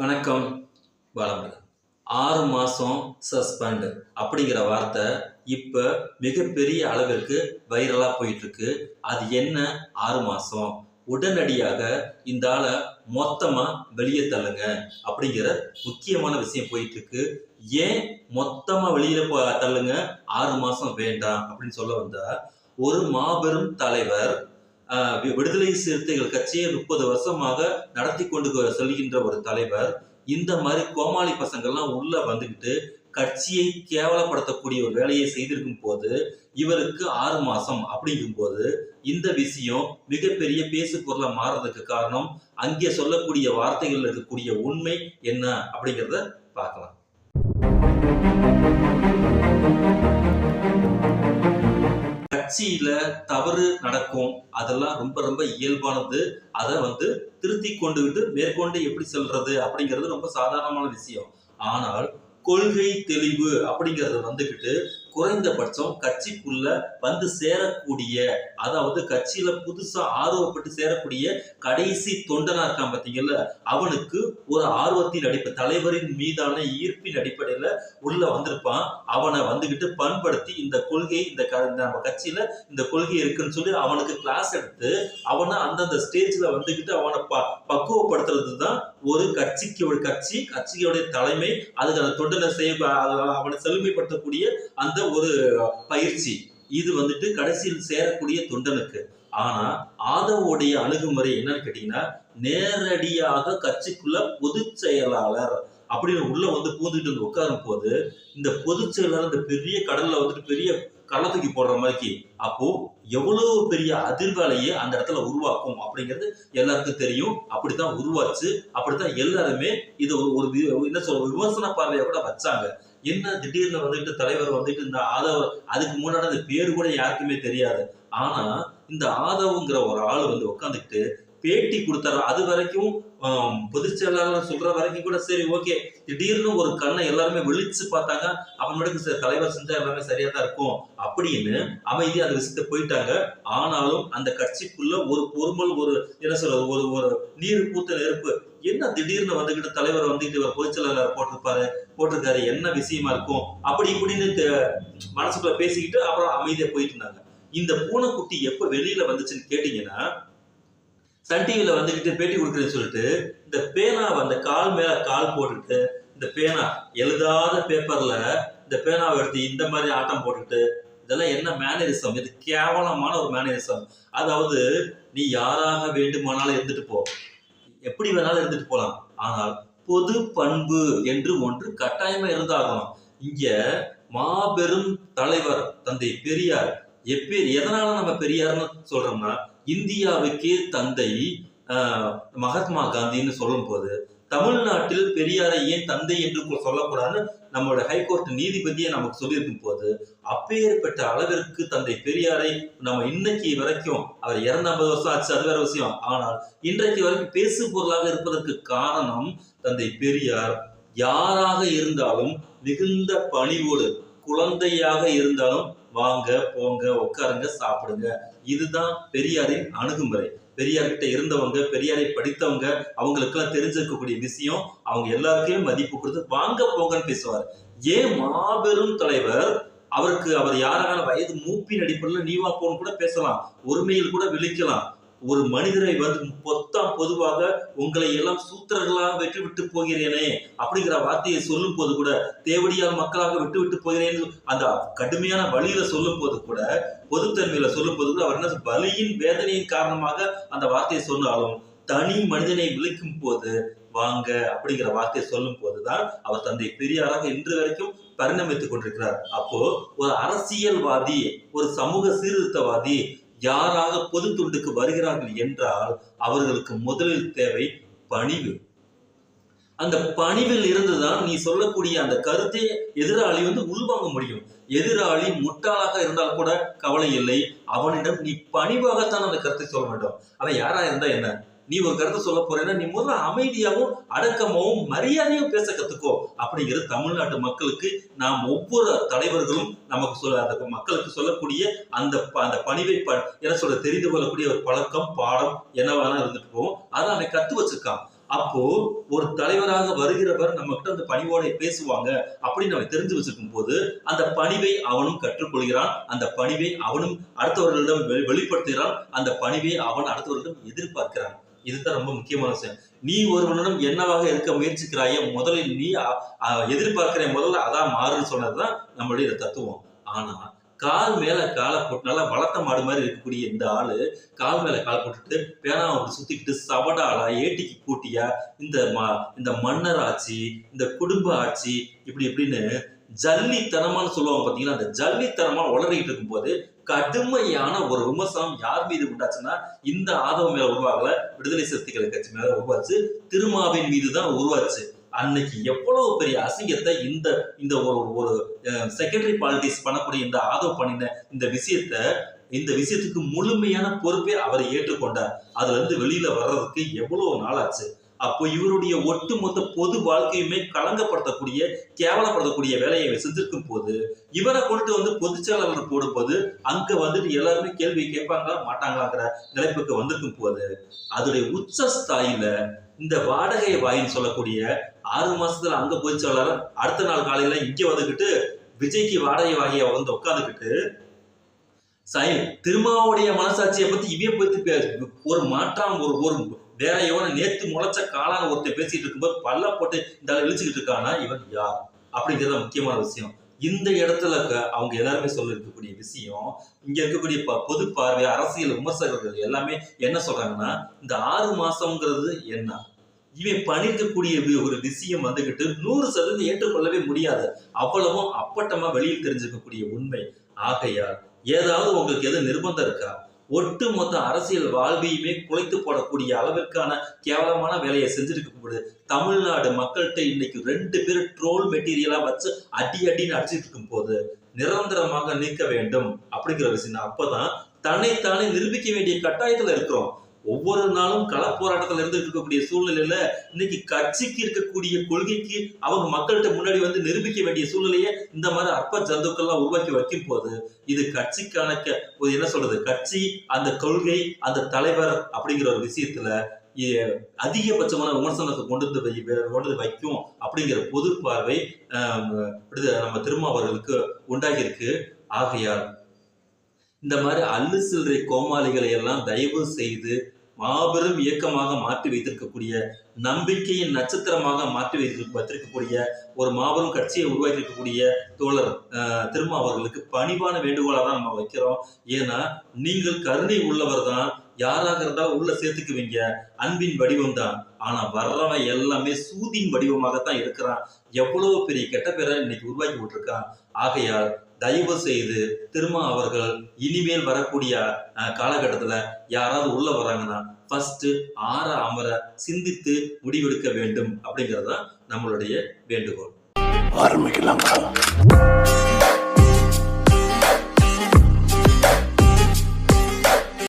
வணக்கம் வளமுடன். ஆறு மாதம் சஸ்பெண்ட் அப்படிங்கிற வார்த்தை இப்போ மிகப்பெரிய அளவிற்கு வைரலாக போயிட்டுருக்கு. அது என்ன? ஆறு மாதம் உடனடியாக இந்த ஆளை மொத்தமாக வெளியே தள்ளுங்க அப்படிங்கிற முக்கியமான விஷயம் போயிட்டுருக்கு. ஏன் மொத்தமாக வெளியில் போ தள்ளுங்க? ஆறு மாதம் வேண்டாம் அப்படின்னு சொல்ல வந்தால் ஒரு மாபெரும் தலைவர் விடுதலை சிறுத்தைகள் கட்சியை முப்பது வருஷமாக நடத்தி கொண்டு செல்கின்ற ஒரு தலைவர் இந்த மாதிரி கோமாளி பசங்கள்லாம் உள்ள வந்துக்கிட்டு கட்சியை கேவலப்படுத்தக்கூடிய ஒரு வேலையை செய்திருக்கும் போது இவருக்கு ஆறு மாசம் அப்படிங்கும் போது இந்த விஷயம் மிகப்பெரிய பேசு பொருளா மாறுறதுக்கு காரணம் அங்கே சொல்லக்கூடிய வார்த்தைகள் இருக்கக்கூடிய உண்மை என்ன அப்படிங்கிறத பார்க்கலாம். கட்சியில தவறு நடக்கும். அதெல்லாம் ரொம்ப ரொம்ப இயல்பானது. அதை வந்து திருத்தி கொண்டுகிட்டு மேற்கொண்டு எப்படி செல்றது அப்படிங்கிறது ரொம்ப சாதாரணமான விஷயம். ஆனால் கொள்கை தெளிவு அப்படிங்கிறது வந்துகிட்டு குறைந்தபட்சம் கட்சிக்குள்ள வந்து சேரக்கூடிய அதாவது கட்சியில புதுசா ஆர்வப்பட்டு சேரக்கூடிய கடைசி தொண்டனா இருக்கான் பாத்தீங்கல்ல அவனுக்கு ஒரு ஆர்வத்தின் அடிப்படை தலைவரின் மீதான ஈர்ப்பின் அடிப்படையில உள்ள வந்திருப்பான். அவனை வந்துகிட்டு பண்படுத்தி இந்த கொள்கை இந்த க- இந்த நம்ம கட்சியில இந்த கொள்கை இருக்குன்னு சொல்லி அவனுக்கு கிளாஸ் எடுத்து அவனை அந்தந்த ஸ்டேஜ்ல வந்துகிட்டு அவனை ப பக்குவப்படுத்துறது தான் ஒரு கட்சிக்கு ஒரு கட்சி கட்சியோடைய தலைமை அதுக்கு அந்த தொண்டனை செய்ய அவனை செழுமைப்படுத்தக்கூடிய அந்த ஒரு பயிற்சி. இது வந்துட்டு கடைசியில் சேரக்கூடிய தொண்டனுக்கு. ஆனா ஆதவோடைய அணுகுமுறை என்னன்னு கேட்டீங்கன்னா நேரடியாக கட்சிக்குள்ள பொதுச் செயலாளர் அப்படின்னு உள்ள வந்து பூந்துட்டு வந்து உட்காரும் போது இந்த பொதுச் செயலாளர் இந்த பெரிய கடல்ல வந்துட்டு பெரிய கள்ளத்துக்கு போடுற மாதிரிக்கு அப்போ எவ்வளவு பெரிய அதிர்வலையை அந்த இடத்துல உருவாக்கும் அப்படிங்கிறது எல்லாருக்கும் தெரியும். அப்படித்தான் உருவாச்சு. அப்படித்தான் எல்லாருமே இது ஒரு ஒரு வி- என்ன சொல்ற விமர்சன பார்வையை கூட வச்சாங்க. என்ன திடீர்னு வந்துட்டு தலைவர் வந்துட்டு இந்த ஆதவ அதுக்கு முன்னாடி அந்த பேரு கூட யாருக்குமே தெரியாது. ஆனா இந்த ஆதவங்கிற ஒரு ஆள் வந்து உட்காந்துக்கிட்டு பேட்டி கொடுத்தாரு அது வரைக்கும் பொதுச் செயலாளர் சொல்ற வரைக்கும் கூட சரி ஓகே. திடீர்னு ஒரு கண்ணை எல்லாருமே விழிச்சு பார்த்தாங்க. அப்புறமேட்டுக்கு சார் தலைவர் செஞ்சா எல்லாமே சரியா தான் இருக்கும். அப்படின்னு அமைதி அந்த விஷயத்த போயிட்டாங்க. ஆனாலும் அந்த கட்சிக்குள்ள ஒரு பொறுமல் ஒரு என்ன சொல்றது ஒரு ஒரு நீர் பூத்த நெருப்பு என்ன திடீர்னு வந்துகிட்டு தலைவர் வந்துட்டு இவர் பொதுச்செயலாளர் போட்டிருப்பாரு போட்டிருக்காரு என்ன விஷயமா இருக்கும்? அப்படி இப்படின்னு தெ- மனசுக்குள்ள பேசிக்கிட்டு அப்புறம் அமைதியா போயிட்டு இருந்தாங்க. இந்த பூனைக்குட்டி எப்ப வெளியில வந்துச்சுன்னு கேட்டீங்கன்னா சன் டிவியில் வந்துக்கிட்டு பேட்டி கொடுக்குறேன்னு சொல்லிட்டு இந்த பேனா அந்த கால் மேலே கால் போட்டுட்டு இந்த பேனா எழுதாத பேப்பர்ல இந்த பேனாவை எடுத்து இந்த மாதிரி ஆட்டம் போட்டுட்டு இதெல்லாம் என்ன மேனரிசம்? இது கேவலமான ஒரு மேனரிசம். அதாவது நீ யாராக வேண்டுமானாலும் இருந்துட்டு போ. எப்படி வேணாலும் இருந்துட்டு போகலாம் ஆனால் பொது பண்பு என்று ஒன்று கட்டாயமா இருந்தாகணும். இங்கே மாபெரும் தலைவர் தந்தை பெரியார் எப்பே எதனால நம்ம பெரியார்னு சொல்றோம்னா இந்தியாவுக்கே தந்தை ஆஹ், மகாத்மா காந்தின்னு சொல்லும் போது தமிழ்நாட்டில் பெரியாரை ஏன் தந்தை என்று சொல்லக்கூடாதுன்னு நம்மளோட ஹைகோர்ட் நீதிபதியை நமக்கு சொல்லியிருக்கும் போது அப்பேற்பட்ட அளவிற்கு தந்தை பெரியாரை நம்ம இன்னைக்கு வரைக்கும் அவர் இறந்த ஐம்பது வருஷம் ஆச்சு அது வேற விஷயம். ஆனால் இன்றைக்கு வரைக்கும் பேசு பொருளாக இருப்பதற்கு காரணம் தந்தை பெரியார். யாராக இருந்தாலும் மிகுந்த பணிவோடு குழந்தையாக இருந்தாலும் வாங்க போங்க உட்காருங்க சாப்பிடுங்க. இதுதான் பெரியாரின் அணுகுமுறை. பெரியார்கிட்ட இருந்தவங்க பெரியாரை படித்தவங்க அவங்களுக்கெல்லாம் தெரிஞ்சிருக்கக்கூடிய விஷயம் அவங்க எல்லாருக்குமே மதிப்பு கொடுத்து வாங்க போங்கன்னு பேசுவார். ஏன் மாபெரும் தலைவர் அவருக்கு அவர் யாரான வயது மூப்பின் அடிப்படையில் நீவா போன்னு கூட பேசலாம். ஒருமையில் கூட விழிக்கலாம். ஒரு மனிதரை வந்து பொத்தாம் பொதுவாக உங்களை எல்லாம் சூத்திரர்களாக வெற்றி விட்டு போகிறேனே அப்படிங்கிற வார்த்தையை சொல்லும் போது கூட தேவடியால் மக்களாக விட்டு விட்டு போகிறேன் அந்த கடுமையான வழியில சொல்லும் போது கூட பொதுத்தன்மையில சொல்லும் போது கூட அவர் என்ன வலியின் வேதனையின் காரணமாக அந்த வார்த்தையை சொன்னாலும் தனி மனிதனை விழிக்கும் போது வாங்க அப்படிங்கிற வார்த்தையை சொல்லும் போதுதான் அவர் தந்தை பெரியாராக இன்று வரைக்கும் பரிணமித்துக் கொண்டிருக்கிறார். அப்போ ஒரு அரசியல்வாதி ஒரு சமூக சீர்திருத்தவாதி யாராக பொது துண்டுக்கு வருகிறார்கள் என்றால் அவர்களுக்கு முதலில் தேவை பணிவு. அந்த பணிவில் இருந்துதான் நீ சொல்லக்கூடிய அந்த கருத்தை எதிராளி வந்து உள்வாங்க முடியும். எதிராளி முட்டாளாக இருந்தால் கூட கவலை இல்லை. அவனிடம் நீ பணிவாகத்தான் அந்த கருத்தை சொல்ல வேண்டும். அவன் யாரா இருந்தா என்ன? நீ ஒரு கருத்தை சொல்ல போறேன்னா நீ முதல்ல அமைதியாகவும் அடக்கமாகவும் மரியாதையும் பேச கத்துக்கோ. அப்படிங்கிறது தமிழ்நாட்டு மக்களுக்கு நாம் ஒவ்வொரு தலைவர்களும் நமக்கு சொல்ல அந்த மக்களுக்கு சொல்லக்கூடிய அந்த ப- அந்த பணிவை என்ன சொல்ற தெரிந்து கொள்ளக்கூடிய ஒரு பழக்கம் பாடம் என்னவானா இருந்துட்டு போகும். அதை அவன் கத்து வச்சிருக்கான் அப்போ ஒரு தலைவராக வருகிறவர் நம்ம கிட்ட அந்த பணிவோட பேசுவாங்க அப்படின்னு நம்ம தெரிஞ்சு வச்சிருக்கும் போது அந்த பணிவை அவனும் கற்றுக்கொள்கிறான். அந்த பணிவை அவனும் அடுத்தவர்களிடம் வெளி- வெளிப்படுத்துகிறான். அந்த பணிவை அவன் அடுத்தவர்களிடம் எதிர்பார்க்கிறான். இதுதான் ரொம்ப முக்கியமான விஷயம். நீ ஒருவனிடம் என்னவாக இருக்க முயற்சிக்கிறாயே முதலில் நீ எதிர்பார்க்கிற முதல்ல அதான் மாறுன்னு சொன்னதுதான் நம்மளுடைய தத்துவம். ஆனா கால் மேல காலை போட்டு நல்லா வளர்த்த மாடு மாதிரி இருக்கக்கூடிய இந்த ஆளு கால் மேல கால போட்டுட்டு பேனா அப்படி சுத்திக்கிட்டு சவடாலா ஏட்டிக்கு கூட்டியா இந்த மா இந்த மன்னர் ஆட்சி இந்த குடும்ப ஆட்சி இப்படி இப்படின்னு ஜல்லித்தனமான்னு சொல்லுவாங்க பார்த்தீங்கன்னா அந்த ஜல்லித்தனமா உளறிட்டு இருக்கும்போது கடுமையான ஒரு விமர்சனம் யார் மீது உண்டாச்சுன்னா இந்த ஆதவம் மேல உருவாகல விடுதலை சிறுத்தைகள் கட்சி மேல உருவாச்சு திருமாவின் மீது தான் உருவாச்சு. அன்னைக்கு எவ்வளவு பெரிய அசிங்கத்தை இந்த இந்த ஒரு ஒரு செகண்டரி பாலிட்டிக்ஸ் பண்ணக்கூடிய இந்த ஆதவ் பண்ணின இந்த விஷயத்த இந்த விஷயத்துக்கு முழுமையான பொறுப்பை அவர் ஏற்றுக்கொண்டார். அதுல இருந்து வெளியில வர்றதுக்கு எவ்வளவு நாள் ஆச்சு அப்போ இவருடைய ஒட்டுமொத்த பொது வாழ்க்கையுமே களங்கப்படுத்தக்கூடிய கேவலப்படுத்தக்கூடிய வேலையை செஞ்சிருக்கும் போது இவரை கொண்டு வந்து பொதுச்செயலாளர் போடும்போது அங்க வந்துட்டு எல்லாருமே கேள்வி கேட்பாங்களா மாட்டாங்களாங்கிற நிலைப்புக்கு வந்திருக்கும் போது அதோடைய உச்ச ஸ்தாயில இந்த வாடகை வாயின்னு சொல்லக்கூடிய ஆறு மாசத்துல அங்க பொதுச்செயலாளர் அடுத்த நாள் காலையில இங்க வந்துகிட்டு விஜய்க்கு வாடகை வாங்கிய வந்து உட்காந்துக்கிட்டு சை திருமாவுடைய மனசாட்சியை பத்தி இவே பத்தி ஒரு மாற்றம் ஒரு ஒரு வேற எவன நேத்து முளைச்ச காலான ஒருத்தர் பேசிட்டு இருக்கும்போது பல்ல போட்டு இந்த ஆளு இழிச்சுக்கிட்டு இருக்கானா இவன் யார்? அப்படிங்கிறது முக்கியமான விஷயம். இந்த இடத்துல அவங்க எல்லாருமே சொல்ல இருக்கக்கூடிய விஷயம் இங்க இருக்கக்கூடிய ப- பொது பார்வை அரசியல் விமர்சகர்கள் எல்லாமே என்ன சொல்றாங்கன்னா இந்த ஆறு மாசம்ங்கிறது என்ன? இவன் பண்ணிருக்கக்கூடிய ஒரு விஷயம் வந்துகிட்டு நூறு சதவீதம் ஏற்றுக்கொள்ளவே முடியாது. அவ்வளவும் அப்பட்டமா வெளியில் தெரிஞ்சிருக்கக்கூடிய உண்மை. ஆகையால் ஏதாவது உங்களுக்கு எது நிர்பந்தம் இருக்கா? ஒட்டுமொத்த அரசியல் வாழ்வையுமே குலைத்து போடக்கூடிய அளவிற்கான கேவலமான வேலையை செஞ்சிருக்கும் தமிழ்நாடு மக்கள்கிட்ட இன்னைக்கு ரெண்டு பேர் ட்ரோல் மெட்டீரியலா வச்சு அடி அடின்னு அடிச்சிட்டு இருக்கும் போது நிரந்தரமாக நீக்க வேண்டும் அப்படிங்கிற விஷயம் அப்பதான் தன்னைத்தானே நிரூபிக்க வேண்டிய கட்டாயத்துல இருக்கிறோம். ஒவ்வொரு நாளும் களப்போராட்டத்தில் இருந்து இருக்கக்கூடிய சூழ்நிலையில இன்னைக்கு கட்சிக்கு இருக்கக்கூடிய கொள்கைக்கு அவங்க மக்கள்கிட்ட முன்னாடி வந்து நிரூபிக்க வேண்டிய சூழ்நிலையை இந்த மாதிரி அற்ப ஜந்துக்கள்லாம் உருவாக்கி வைக்கும் போது இது கட்சிக்கான க- ஒரு என்ன சொல்றது கட்சி அந்த கொள்கை அந்த தலைவர் அப்படிங்கிற ஒரு விஷயத்துல இ- அதிகபட்சமான விமர்சனத்தை கொண்டு வந்து வை- கொண்டு வைக்கும் அப்படிங்கிற பொது பார்வை நம்ம திருமாவர்களுக்கு உண்டாகியிருக்கு. ஆகையால் இந்த மாதிரி அல்லு சில்லறை கோமாளிகளை எல்லாம் தயவு செய்து மாபெரும் இயக்கமாக மாற்றி வைத்திருக்கக்கூடிய நம்பிக்கையின் நட்சத்திரமாக மாற்றி வைத்திருக்க வைத்திருக்கக்கூடிய ஒரு மாபெரும் கட்சியை உருவாக்கி இருக்கக்கூடிய தோழர் அஹ், திருமா அவர்களுக்கு பணிவான வேண்டுகோளா தான் நம்ம வைக்கிறோம். ஏன்னா நீங்கள் கருணை உள்ளவர் தான் யாராக இருந்தாலும் உள்ள சேர்த்துக்குவீங்க. அன்பின் வடிவம் தான். ஆனா வர்றவன் எல்லாமே சூதின் வடிவமாகத்தான் இருக்கிறான். எவ்வளவு பெரிய கெட்ட பேரை இன்னைக்கு உருவாக்கி விட்டுருக்கான். ஆகையால் தயவு செய்து திரும்ப அவர்கள் இனிமேல் வரக்கூடிய காலகட்டத்தில் காலகட்டத்துல யாராவது உள்ள வராங்கன்னா ஃபர்ஸ்ட் ஆற அமர சிந்தித்து முடிவெடுக்க வேண்டும் அப்படிங்கிறது தான் நம்மளுடைய வேண்டுகோள். ஆரம்பிக்கலாங்களா